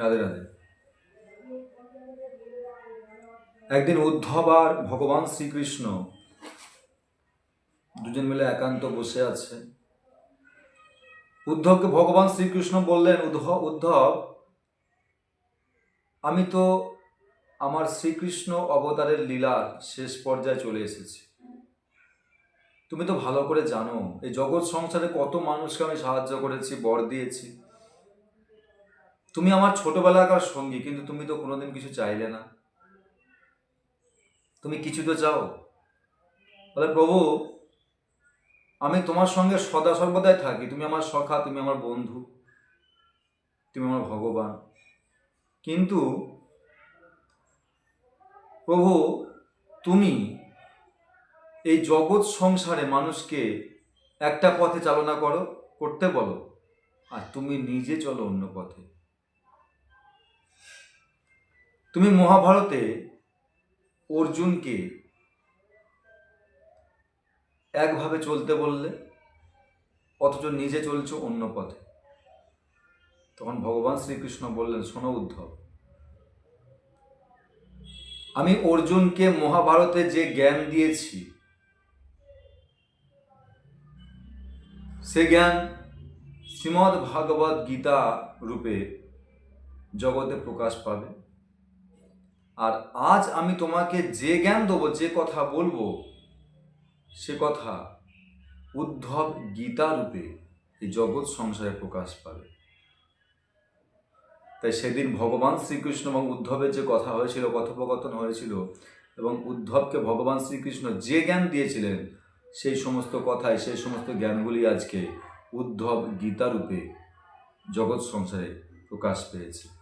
রাধে রাধে একদিন উদ্ধব আর ভগবান শ্রীকৃষ্ণ দুজন মিলে একান্ত বসে আছে। উদ্ধবকে ভগবান শ্রীকৃষ্ণ বললেন উদ্ধব উদ্ধব, আমি তো আমার শ্রীকৃষ্ণ অবতারের লীলার শেষ পর্যায়ে চলে এসেছি। তুমি তো ভালো করে জানো, এই জগৎ সংসারে কত মানুষকে আমি সাহায্য করেছি, বর দিয়েছি। তুমি আমার ছোটবেলাকার সঙ্গী, কিন্তু তুমি তো কোনোদিন কিছু চাইলে না। তুমি কিছু তো চাও। বলে, প্রভু, আমি তোমার সঙ্গে সদা সর্বদাই থাকি। তুমি আমার সখা, তুমি আমার বন্ধু, তুমি আমার ভগবান। কিন্তু প্রভু, তুমি এই জগৎ সংসারে মানুষকে একটা পথে চালনা করো, করতে বলো, আর তুমি নিজে চলো অন্য পথে। তুমি মহাভারতে অর্জুনকে একভাবে চলতে বললে, অথচ নিজে চলছো অন্য পথে। তখন ভগবান শ্রীকৃষ্ণ বললেন, শোনো উদ্ধব, আমি অর্জুনকে মহাভারতে যে জ্ঞান দিয়েছি, সে জ্ঞান শ্রীমদ্ ভাগবত গীতা রূপে জগতে প্রকাশ পাবে। আর আজ আমি তোমাকে যে জ্ঞান দেবো, যে কথা বলব, সে কথা উদ্ধব গীতা রূপে এই জগৎ সংসারে প্রকাশ পাবে। তাই সেদিন ভগবান শ্রীকৃষ্ণ এবং উদ্ধবের যে কথা হয়েছিল, কথোপকথন হয়েছিল এবং উদ্ধবকে ভগবান শ্রীকৃষ্ণ যে জ্ঞান দিয়েছিলেন, সেই সমস্ত কথাই, সেই সমস্ত জ্ঞানগুলি আজকে উদ্ধব গীতা রূপে জগৎ সংসারে প্রকাশ পেয়েছে।